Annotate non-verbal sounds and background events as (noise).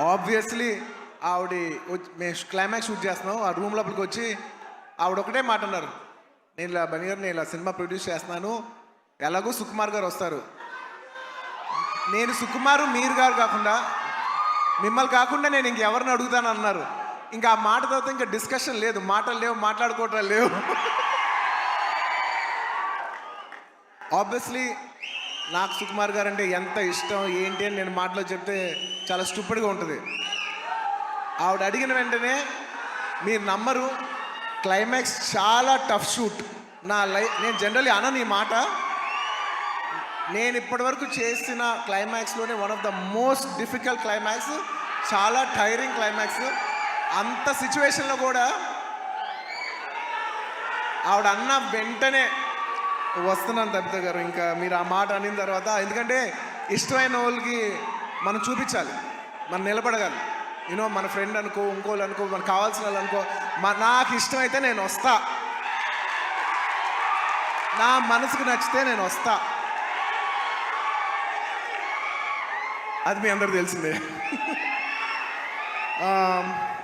Obviously ఆవిడ వచ్చి- మేము క్లైమాక్స్ షూట్ చేస్తున్నాం. ఆ రూమ్ లోపలికి వచ్చి ఆవిడ ఒకటే మాట అన్నారు. నేను ఇలా బని గారు నేను ఇలా సినిమా ప్రొడ్యూస్ చేస్తున్నాను. ఎలాగో సుకుమార్ గారు వస్తారు. నేను సుకుమారు మీరు గారు కాకుండా మిమ్మల్ని కాకుండా నేను ఇంకెవరిని అడుగుతాను అన్నారు. ఇంకా ఆ మాట తర్వాత ఇంకా డిస్కషన్ లేదు. మాటలు లేవు మాట్లాడుకోవటం లేవు. (laughs) ఆబ్వియస్లీ నాకు సుకుమార్ గారు అంటే ఎంత ఇష్టం ఏంటి అని నేను మాటలో చెప్తే చాలా స్టూపిడ్గా ఉంటుంది. ఆవిడ అడిగిన వెంటనే మీరు నమ్మరు క్లైమాక్స్ చాలా టఫ్ షూట్. నా లైఫ్ నేను జనరల్లీ అనను ఈ మాట. నేను ఇప్పటివరకు చేసిన క్లైమాక్స్లోనే one of the most difficult climax చాలా టైరింగ్ క్లైమాక్స్. అంత సిచ్యువేషన్లో కూడా ఆవిడ అన్న వెంటనే వస్తున్నాను తబిత గారు ఇంకా మీరు ఆ మాట అనిన తర్వాత ఎందుకంటే ఇష్టమైన వాళ్ళకి మనం చూపించాలి మనం నిలబడగాలి. యూనో మన ఫ్రెండ్ అనుకో ఇంకోళ్ళు అనుకో మనకు కావాల్సిన వాళ్ళు అనుకో మా నాకు ఇష్టమైతే నేను వస్తా. నా మనసుకు నచ్చితే నేను వస్తా. అది మీ అందరికి తెలిసిందే. (laughs)